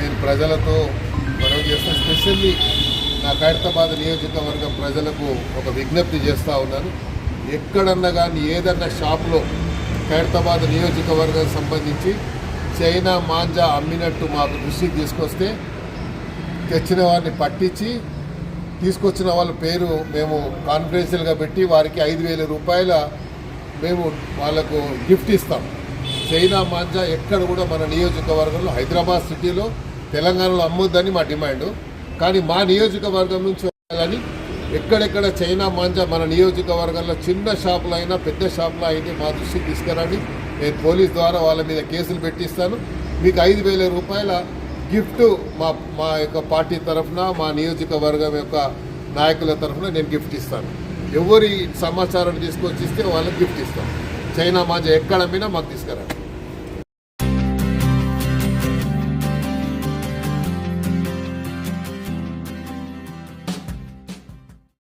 నేను ప్రజలతో గొడవ చేస్తా స్పెషల్లీ నా ఖైరతాబాద్ నియోజకవర్గం ప్రజలకు ఒక విజ్ఞప్తి చేస్తూ ఉన్నాను. ఎక్కడన్నా కానీ ఏదన్నా షాప్లో ఖైరతాబాద్ నియోజకవర్గం సంబంధించి చైనా మాంజా అమ్మినట్టు మాకు దృష్టికి తీసుకొస్తే తెచ్చిన వారిని పట్టించి తీసుకొచ్చిన వాళ్ళ పేరు మేము కాన్ఫిడెన్షియల్గా పెట్టి వారికి ఐదు వేల రూపాయల మేము వాళ్ళకు గిఫ్ట్ ఇస్తాం. చైనా మాంజా ఎక్కడ కూడా మన నియోజకవర్గంలో హైదరాబాద్ సిటీలో తెలంగాణలో అమ్మొద్దని మా డిమాండ్. కానీ మా నియోజకవర్గం నుంచి కానీ ఎక్కడెక్కడ చైనా మాంజా మన నియోజకవర్గంలో చిన్న షాపులు అయినా పెద్ద షాపులు అయినా మా దృష్టికి తీసుకురండి. నేను పోలీస్ ద్వారా వాళ్ళ మీద కేసులు పెట్టిస్తాను. మీకు ఐదు వేల రూపాయల గిఫ్ట్ మా మా యొక్క పార్టీ తరఫున మా నియోజకవర్గం యొక్క నాయకుల తరఫున నేను గిఫ్ట్ ఇస్తాను. ఎవరి సమాచారం తీసుకొచ్చి ఇస్తే వాళ్ళకి గిఫ్ట్ ఇస్తాం. చైనా మాంజా ఎక్కడ అమ్మినా మాకు తీసుకురండి.